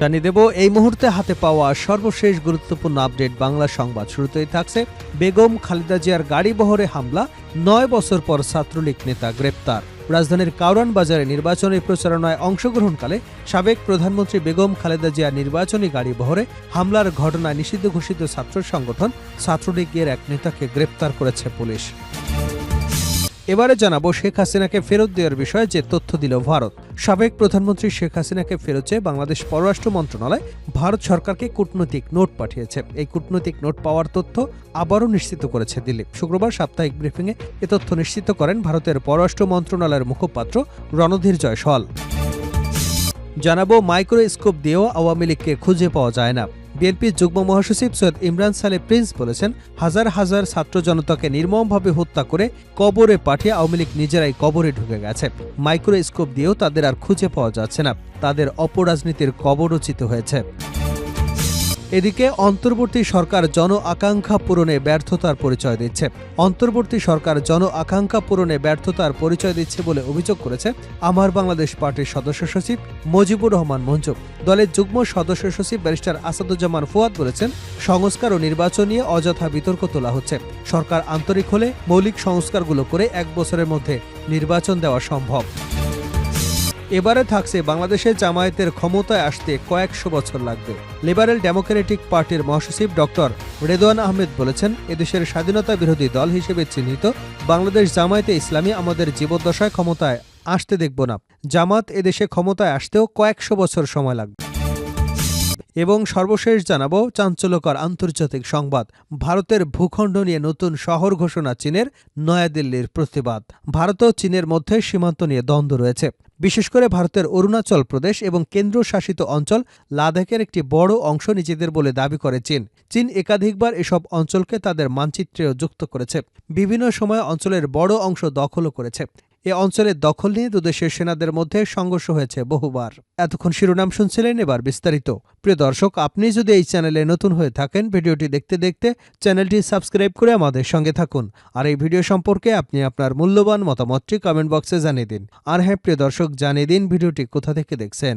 জানিয়ে দেব, এই মুহূর্তে হাতে পাওয়া সর্বশেষ গুরুত্বপূর্ণ আপডেট বাংলা সংবাদ শুরুতেই থাকছে বেগম খালেদা জিয়ার গাড়ি বহরে হামলা, নয় বছর পর ছাত্রলীগ নেতা গ্রেপ্তার। রাজধানীর কাউরান বাজারে নির্বাচনী প্রচারণায় অংশগ্রহণকালে সাবেক প্রধানমন্ত্রী বেগম খালেদা জিয়া নির্বাচনী গাড়ি বহরে হামলার ঘটনায় নিষিদ্ধ ঘোষিত ছাত্র সংগঠন ছাত্রলীগের এক নেতাকে গ্রেপ্তার করেছে পুলিশ। এবারে জানাব শেখ হাসিনাকে ফেরত দেওয়ার বিষয়ে যে তথ্য দিল ভারত। সাবেক প্রধানমন্ত্রী শেখ হাসিনাকে ফেরত চেয়ে বাংলাদেশ পররাষ্ট্র মন্ত্রণালয় ভারত সরকারকে কূটনৈতিক নোট পাঠিয়েছে। এই কূটনৈতিক নোট পাওয়ার তথ্য আবারও নিশ্চিত করেছে দিল্লি। শুক্রবার সাপ্তাহিক ব্রিফিংয়ে এ তথ্য নিশ্চিত করেন ভারতের পররাষ্ট্র মন্ত্রণালয়ের মুখপাত্র রণধীর জয়সওয়াল। জানাব মাইক্রোস্কোপ দিয়েও আওয়ামী লীগকে খুঁজে পাওয়া যায় না। বিএনপির যুগ্ম মহাসচিব সৈয়দ ইমরান সালে প্রিন্স বলেছেন, হাজার হাজার ছাত্র জনতাকে নির্মমভাবে হত্যা করে কবরে পাঠিয়ে আওয়ামী লীগ নিজেরাই কবরে ঢুকে গেছে। মাইক্রোস্কোপ দিয়েও তাদের আর খুঁজে পাওয়া যাচ্ছে না। তাদের অপরাজনীতির কবরচিত হয়েছে। এদিকে অন্তর্বর্তী সরকার জন আকাঙ্ক্ষা পূরণে ব্যর্থতার পরিচয় দিচ্ছে। অন্তর্বর্তী সরকার জন আকাঙ্ক্ষা পূরণে ব্যর্থতার পরিচয় দিচ্ছে বলে অভিযোগ করেছে আমার বাংলাদেশ পার্টির সদস্য সচিব মজিবুর রহমান মঞ্জু। দলের যুগ্ম সদস্য সচিব ব্যারিস্টার আসাদুজ্জামান ফুয়াদ বলেছেন, সংস্কার ও নির্বাচন নিয়ে অযথা বিতর্ক তোলা হচ্ছে। সরকার আন্তরিক হলে মৌলিক সংস্কারগুলো করে এক বছরের মধ্যে নির্বাচন দেওয়া সম্ভব। এবারে থাকছে বাংলাদেশে জামায়াতের ক্ষমতায় আসতে কয়েকশো বছর লাগবে। লিবারেল ডেমোক্রেটিক পার্টির মহাসচিব ডক্টর রেদোয়ান আহমেদ বলেছেন, এদেশের স্বাধীনতা বিরোধী দল হিসেবে চিহ্নিত, বাংলাদেশ জামায়াতে ইসলামী আমাদের জীবদ্দশায় ক্ষমতায় আসতে দেখব না। জামাত এদেশে ক্ষমতায় আসতেও কয়েকশো বছর সময় লাগবে। এবং সর্বশেষ জানাব চাঞ্চল্যকর আন্তর্জাতিক সংবাদ। ভারতের ভূখণ্ড নিয়ে নতুন শহর ঘোষণা চীনের নয়াদিল্লির প্রতিবাদ। ভারত ও চীনের মধ্যে সীমান্ত নিয়ে দ্বন্দ্ব রয়েছে। বিশেষ করে ভারতের অরুণাচল প্রদেশ এবং কেন্দ্রশাসিত অঞ্চল লাদাখের একটি বড় অংশ নিজেদের বলে দাবি করে চীন। চীন একাধিকবার এসব অঞ্চলকে তাদের মানচিত্রেও যুক্ত করেছে। বিভিন্ন সময় অঞ্চলের বড় অংশ দখলও করেছে। এ অঞ্চলের দখল নিয়ে দুদেশের সেনাদের মধ্যে সংঘর্ষ হয়েছে বহুবার। এতক্ষণ শিরোনাম শুনছিলেন এবার বিস্তারিত। প্রিয় দর্শক, আপনি যদি এই চ্যানেলে নতুন হয়ে থাকেন, ভিডিওটি দেখতে দেখতে চ্যানেলটি সাবস্ক্রাইব করে আমাদের সঙ্গে থাকুন। আর এই ভিডিও সম্পর্কে আপনি আপনার মূল্যবান মতামতটি কমেন্ট বক্সে জানিয়ে দিন। আর হ্যাঁ প্রিয় দর্শক, জানিয়ে দিন ভিডিওটি কোথা থেকে দেখছেন।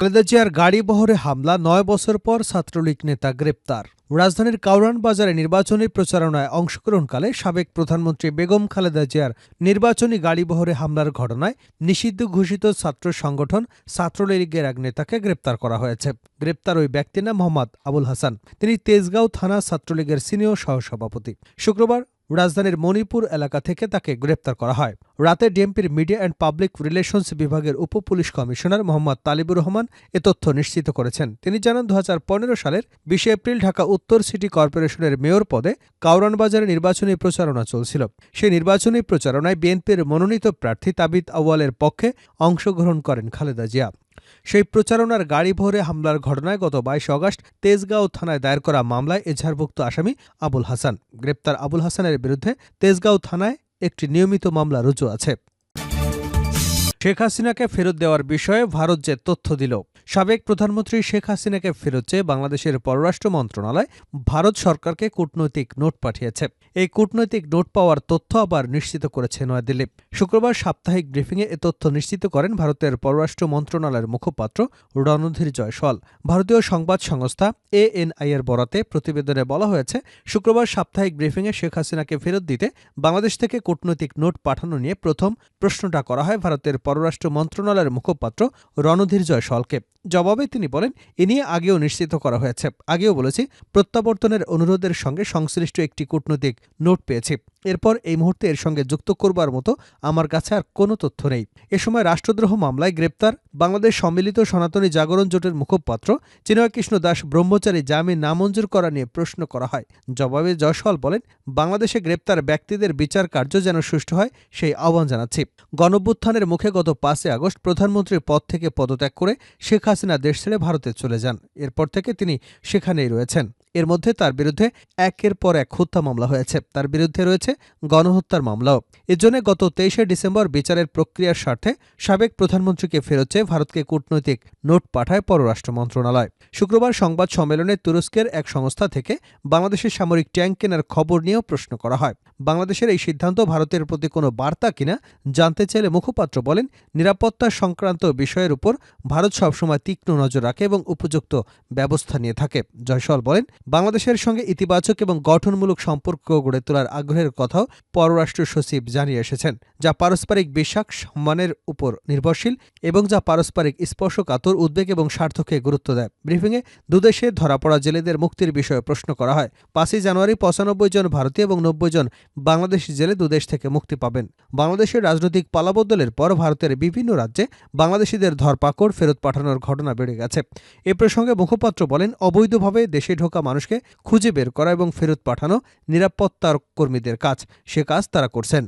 খালেদা জিয়ার গাড়ি বহরে হামলা নয় বছর পর ছাত্রলীগ নেতা গ্রেপ্তার। রাজধানীর কাউরান বাজারে নির্বাচনী প্রচারণায় অংশগ্রহণকালে সাবেক প্রধানমন্ত্রী বেগম খালেদা জিয়ার নির্বাচনী গাড়ি বহরে হামলার ঘটনায় নিষিদ্ধ ঘোষিত ছাত্র সংগঠন ছাত্রলীগের এক নেতাকে গ্রেপ্তার করা হয়েছে। গ্রেপ্তার ওই ব্যক্তির নাম মোহাম্মদ আবুল হাসান। তিনি তেজগাঁও থানা ছাত্রলীগের সিনিয়র সহসভাপতি। শুক্রবার রাজধানীর মণিপুর এলাকা থেকে তাকে গ্রেপ্তার করা হয়। রাতে ডিএমপির মিডিয়া অ্যান্ড পাবলিক রিলেশনস বিভাগের উপ পুলিশ কমিশনার মোহাম্মদ তালিবুর রহমান এ তথ্য নিশ্চিত করেছেন। তিনি জানান দু হাজার পনেরো সালের বিশে এপ্রিল ঢাকা উত্তর সিটি কর্পোরেশনের মেয়র পদে কাউরান বাজারে নির্বাচনী প্রচারণা চলছিল। সেই নির্বাচনী প্রচারণায় বিএনপির মনোনীত প্রার্থী তাবিদ আউয়ালের পক্ষে অংশগ্রহণ করেন খালেদা জিয়া। সেই প্রচারণার গাড়ি ভরে হামলার ঘটনায় গত বাইশ অগস্ট তেজগাঁও থানায় দায়ের করা মামলায় এজাহারভুক্ত আসামি আবুল হাসান। গ্রেপ্তার আবুল হাসানের বিরুদ্ধে তেজগাঁও থানায় একটি নিয়মিত মামলা রুজু আছে। শেখ হাসিনাকে ফেরত দেওয়ার বিষয়ে ভারত যে তথ্য দিল, সাবেক প্রধানমন্ত্রী শেখ হাসিনাকে ফেরত চেয়ে বাংলাদেশের পররাষ্ট্র মন্ত্রণালয় ভারত সরকারকে কূটনৈতিক নোট পাঠিয়েছে। এই কূটনৈতিক নোট পাওয়ার তথ্য আবার নিশ্চিত করেছে নয়াদিল্লি। শুক্রবার সাপ্তাহিক ব্রিফিংয়ে এ তথ্য নিশ্চিত করেন ভারতের পররাষ্ট্র মন্ত্রণালয়ের মুখপাত্র রণধীর জয়সওয়াল। ভারতীয় সংবাদ সংস্থা এএনআই এর বরাতে প্রতিবেদনে বলা হয়েছে, শুক্রবার সাপ্তাহিক ব্রিফিংয়ে শেখ হাসিনাকে ফেরত দিতে বাংলাদেশ থেকে কূটনৈতিক নোট পাঠানো নিয়ে প্রথম প্রশ্নটা করা হয় ভারতের পররাষ্ট্র মন্ত্রণালয়ের মুখপাত্র রণধীর জয় সলকে জবাবে তিনি বলেন, এ নিয়ে আগেও নিশ্চিত করা হয়েছে। আগেও বলেছি, প্রত্যাবর্তনের অনুরোধের সঙ্গে সংশ্লিষ্ট একটি কূটনৈতিক নোট পেয়েছি। এরপর এই মুহূর্তে এর সঙ্গে যুক্ত করবার মতো আমার কাছে আর কোনো তথ্য নেই। এ সময় রাষ্ট্রদ্রোহ মামলায় গ্রেপ্তার বাংলাদেশ সম্মিলিত সনাতনী জাগরণ জোটের মুখপাত্র চিনয় কৃষ্ণ দাস ব্রহ্মচারী জামিন নামঞ্জুর করা নিয়ে প্রশ্ন করা হয়। জবাবে জয়সওয়াল বলেন, বাংলাদেশে গ্রেপ্তার ব্যক্তিদের বিচার কার্য যেন সুষ্ঠু হয়, সেই আহ্বান জানাচ্ছি। গণভ্যুত্থানের মুখে গত পাঁচই আগস্ট প্রধানমন্ত্রীর পদ থেকে পদত্যাগ করে শেখ হাসিনা দেশ ছেড়ে ভারতে চলে যান। এরপর থেকে তিনি সেখানেই রয়েছেন। এর মধ্যে তার বিরুদ্ধে একের পর এক হত্যা মামলা হয়েছে। তার বিরুদ্ধে রয়েছে গণহত্যার মামলাও। এজন্য গত তেইশে ডিসেম্বর বিচারের প্রক্রিয়ার স্বার্থে সাবেক প্রধানমন্ত্রীকে ফেরত ভারতকে কূটনৈতিক নোট পাঠায় পররাষ্ট্র মন্ত্রণালয়। শুক্রবার সংবাদ সম্মেলনে তুরস্কের এক সংস্থা থেকে বাংলাদেশের সামরিক ট্যাঙ্ক কেনার খবর নিয়েও প্রশ্ন করা হয়। বাংলাদেশের এই সিদ্ধান্ত ভারতের প্রতি কোনো বার্তা কিনা জানতে চাইলে মুখপাত্র বলেন, নিরাপত্তা সংক্রান্ত বিষয়ের উপর ভারত সবসময় তীক্ষ্ণ নজর রাখে এবং উপযুক্ত ব্যবস্থা নিয়ে থাকে। জয়সল বলেন বাংলাদেশের সঙ্গে ইতিবাচক এবং গঠনমূলক সম্পর্ক গড়ে তোলার আগ্রহের কথাও পররাষ্ট্র সচিব জানিয়ে এসেছেন, যা পারস্পরিক বিশ্বাস সম্মানের উপর নির্ভরশীল এবং যা পারস্পরিক স্পর্শকাতর উদ্বেগ এবং স্বার্থকে গুরুত্ব দেয়। ব্রিফিংয়ে দুদেশে ধরা পড়া জেলেদের মুক্তির বিষয়ে প্রশ্ন করা হয়। পাঁচই জানুয়ারি পঁচানব্বই জন ভারতীয় এবং নব্বই জন বাংলাদেশি জেলে দুদেশ থেকে মুক্তি পাবেন। বাংলাদেশের রাজনৈতিক পালাবদলের পর ভারতের বিভিন্ন রাজ্যে বাংলাদেশিদের ধরপাকড় ফেরত পাঠানোর ঘটনা বেড়ে গেছে। এ প্রসঙ্গে মুখপাত্র বলেন, অবৈধভাবে দেশে ঢোকা মানুষকে খুঁজে বের করা এবং ফেরত পাঠানো নিরাপত্তার কর্মীদের কাজ। সে কাজ তারা করছেন।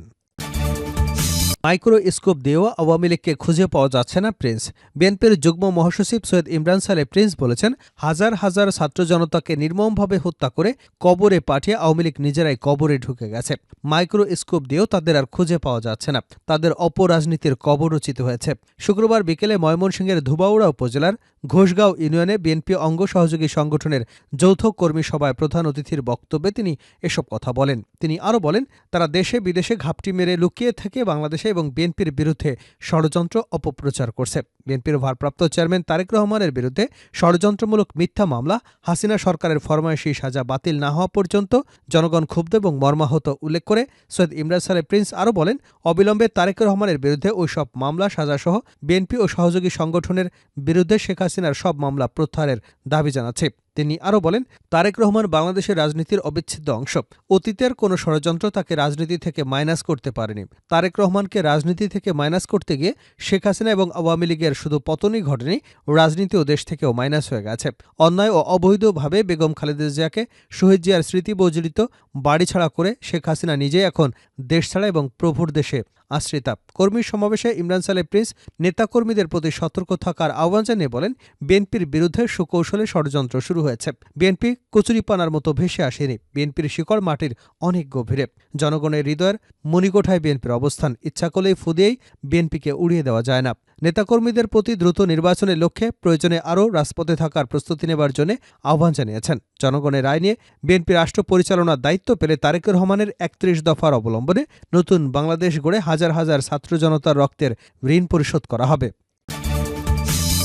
মাইক্রো স্কোপ দিয়েও আওয়ামী লীগকে খুঁজে পাওয়া যাচ্ছে না প্রিন্স। বিএনপির যুগ্ম মহাসচিব সৈয়দ ইমরান সালে প্রিন্স বলেছেন, হাজার হাজার ছাত্র জনতাকে নির্মমভাবে হত্যা করে কবরে পাঠিয়ে আওয়ামী লীগ নিজেরাই কবরে ঢুকে গেছে। মাইক্রোস্কোপ দিয়েও তাদের আর খুঁজে পাওয়া যাচ্ছে না। তাদের অপরাজনীতির কবর রচিত হয়েছে। শুক্রবার বিকেলে ময়মনসিংহের ধুবাউড়া উপজেলার ঘোষগাঁও ইউনিয়নে বিএনপি অঙ্গ সহযোগী সংগঠনের যৌথ কর্মী সভায় প্রধান অতিথির বক্তব্যে তিনি এসব কথা বলেন। তিনি আরও বলেন, তারা দেশে বিদেশে ঘাপটি মেরে লুকিয়ে থেকে বাংলাদেশে এবং বিএনপির বিরুদ্ধে ষড়যন্ত্র অপপ্রচার করছে। বিএনপির ভারপ্রাপ্ত চেয়ারম্যান তারেক রহমানের বিরুদ্ধে ষড়যন্ত্রমূলক মিথ্যা মামলা, হাসিনা সরকারের ফরমায়েশি সাজা বাতিল না হওয়া পর্যন্ত জনগণ ক্ষুব্ধ এবং মর্মাহত উল্লেখ করে সৈয়দ ইমরান সালে প্রিন্স আরও বলেন, অবিলম্বে তারেক রহমানের বিরুদ্ধে ওই সব মামলা, সাজাসহ বিএনপি ও সহযোগী সংগঠনের বিরুদ্ধে শেখ হাসিনার সব মামলা প্রত্যাহারের দাবি জানাচ্ছে। তিনি আরও বলেন, তারেক রহমান বাংলাদেশের রাজনীতির অবিচ্ছেদ্য অংশ। অতীতের কোনো ষড়যন্ত্র তাকে রাজনীতি থেকে মাইনাস করতে পারেনি। তারেক রহমানকে রাজনীতি থেকে মাইনাস করতে গিয়ে শেখ হাসিনা এবং আওয়ামী লীগের শুধু পতনই ঘটেনি রাজনীতি ও দেশ থেকেও মাইনাস হয়ে গেছে। অন্যায় ও অবৈধভাবে বেগম খালেদা জিয়াকে শহীদ জিয়ার স্মৃতি বজড়িত বাড়ি ছাড়া করে শেখ হাসিনা নিজেই এখন দেশ ছাড়া এবং প্রভুর দেশে আশ্রিতা। কর্মী সমাবেশে ইমরান সালে প্রিন্স নেতাকর্মীদের প্রতি সতর্ক থাকার আহ্বান জানিয়ে বলেন, বিএনপির বিরুদ্ধে সুকৌশলে ষড়যন্ত্র শুরু হয়েছে। বিএনপি কচুরিপানার মতো ভেসে আসেনি। বিএনপির শিকড় মাটির অনেক গভীরে। জনগণের হৃদয়ের মণিকোঠায় বিএনপির অবস্থান। ইচ্ছা করলেই ফুদিয়েই বিএনপিকে উড়িয়ে দেওয়া যায় না। নেতাকর্মীদের প্রতি দ্রুত নির্বাচনের লক্ষ্যে প্রয়োজনে আরও রাজপথে থাকার প্রস্তুতি নেবার জন্য আহ্বান জানিয়েছেন। জনগণের রায় নিয়ে বিএনপি রাষ্ট্র পরিচালনার দায়িত্ব পেলে তারেক রহমানের একত্রিশ দফার অবলম্বনে নতুন বাংলাদেশ গড়ে হাজার হাজার ছাত্র জনতার রক্তের ঋণ পরিশোধ করা হবে।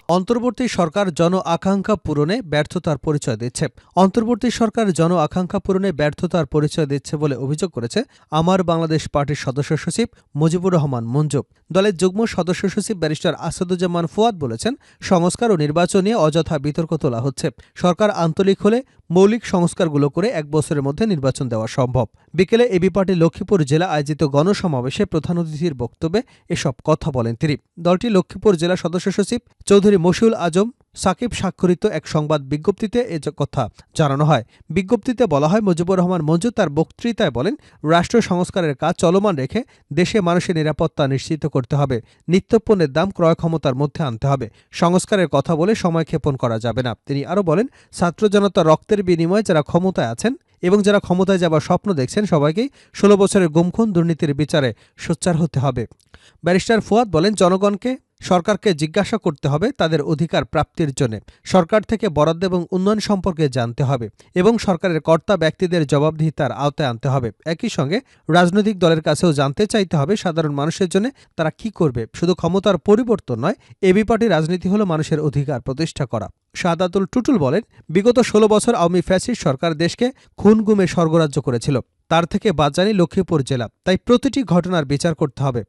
অন্তর্বর্তী সরকার জন আকাঙ্ক্ষা পূরণে ব্যর্থতার পরিচয় দিচ্ছে। অন্তর্বর্তী সরকার জন আকাঙ্ক্ষা পূরণে ব্যর্থতার পরিচয় দিচ্ছে বলে অভিযোগ করেছে আমার বাংলাদেশ পার্টির সদস্য সচিব মুজিবুর রহমান মঞ্জু। দলের যুগ্ম সদস্য সচিব ব্যারিস্টার আসাদুজ্জামান ফুয়াদ বলেছেন, সংস্কার ও নির্বাচন নিয়ে অযথা বিতর্ক তোলা হচ্ছে। সরকার আন্তরিক হলে মৌলিক সংস্কারগুলো করে এক বছরের মধ্যে নির্বাচন দেওয়া সম্ভব। বিকেলে এবি পার্টি লক্ষ্মীপুর জেলা আয়োজিত গণসমাবেশে প্রধান অতিথির বক্তব্যে এসব কথা বলেন তিনি। দলটি লক্ষ্মীপুর জেলা সদস্য সচিব চৌধুরী মশিউল আজম সাকিব স্বাক্ষরিত এক সংবাদ বিজ্ঞপ্তিতে এ কথা জানানো হয়। বিজ্ঞপ্তিতে বলা হয়, মুজিবুর রহমান মঞ্জু তার বক্তৃতায় বলেন, রাষ্ট্র সংস্কারের কাজ চলমান রেখে দেশে মানুষের নিরাপত্তা নিশ্চিত করতে হবে। নিত্যপণ্যের দাম ক্রয় ক্ষমতার মধ্যে আনতে হবে। সংস্কারের কথা বলে সময় ক্ষেপণ করা যাবে না। তিনি আরও বলেন, ছাত্র জনতা রক্তের বিনিময়ে যারা ক্ষমতায় আছেন এবং যারা ক্ষমতায় যাবার স্বপ্ন দেখছেন, সবাইকেই ষোলো বছরের গুমখুন দুর্নীতির বিচারে সোচ্চার হতে হবে। ব্যারিস্টার ফুয়াদ বলেন, জনগণকে সরকারকে জিজ্ঞাসা করতে হবে তাদের অধিকার প্রাপ্তির জন্য। সরকার থেকে বরাদ্দ এবং উন্নয়ন সম্পর্কে জানতে হবে এবং সরকারের কর্তা ব্যক্তিদের জবাবদিহিতার আওতায় আনতে হবে। একই সঙ্গে রাজনৈতিক দলের কাছেও জানতে চাইতে হবে সাধারণ মানুষের জন্য তারা কি করবে। শুধু ক্ষমতার পরিবর্তন নয় এবি পার্টি রাজনীতি হলো মানুষের অধিকার প্রতিষ্ঠা করা। শাহাদাতুল টুটুল বলেন, বিগত ষোলো বছর আওয়ামী ফ্যাসিস্ট সরকার দেশকে খুন গুমে স্বর্গরাজ্য করেছিল। তার থেকে বাদ জানি লক্ষ্মীপুর জেলা। তাই প্রতিটি ঘটনার বিচার করতে হবে।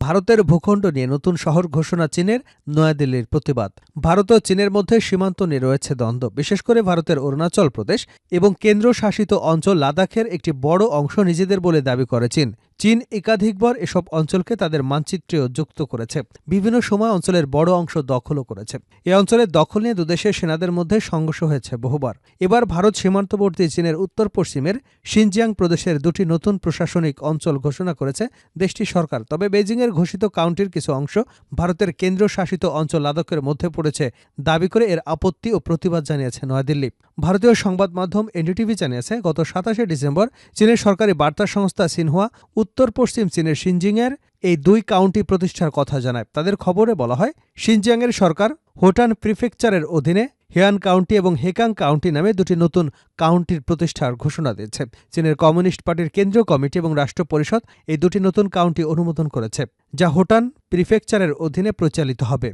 ভারতের ভূখণ্ড নিয়ে নতুন শহর ঘোষণা চীনের নয়াদিল্লির প্রতিবাদ। ভারত ও চীনের মধ্যে সীমান্ত নিয়ে রয়েছে দ্বন্দ্ব। বিশেষ করে ভারতের অরুণাচল প্রদেশ এবং কেন্দ্রশাসিত অঞ্চল লাদাখের একটি বড় অংশ নিজেদের বলে দাবি করে চীন। চীন একাধিকবার এসব অঞ্চলকে তাদের মানচিত্রেও যুক্ত করেছে। বিভিন্ন সময় অঞ্চলের বড় অংশ দখলও করেছে। এ অঞ্চলের দখল নিয়ে দুদেশের সেনাদের মধ্যে সংঘর্ষ হয়েছে বহুবার। এবার ভারত সীমান্তবর্তী চীনের উত্তর পশ্চিমের সিনজিয়াং প্রদেশের দুটি নতুন প্রশাসনিক অঞ্চল ঘোষণা করেছে দেশটির সরকার। তবে বেজিংয়ের ঘোষিত কাউন্টির কিছু অংশ ভারতের কেন্দ্রশাসিত অঞ্চল লাদকের মধ্যে পড়েছে দাবি করে এর আপত্তি ও প্রতিবাদ জানিয়েছে নয়াদিল্লি। ভারতীয় সংবাদ মাধ্যম এনডিটিভি জানিয়েছে, গত সাতাশে ডিসেম্বর চীনের সরকারি বার্তা সংস্থা সিনহুয়া উত্তর পশ্চিম চীনের সিনজিংয়ের এই দুই কাউন্টি প্রতিষ্ঠার কথা জানায়। তাদের খবরে বলা হয় সিনজিয়াংয়ের সরকার হোটান প্রিফেকচারের অধীনে হিয়ান কাউন্টি এবং হেকাং কাউন্টি নামে দুটি নতুন কাউন্টির প্রতিষ্ঠার ঘোষণা দিয়েছে। চীনের কমিউনিস্ট পার্টির কেন্দ্রীয় কমিটি এবং রাষ্ট্র পরিষদ এই দুটি নতুন কাউন্টি অনুমোদন করেছে, যা হোটান প্রিফেকচারের অধীনে প্রচালিত হবে।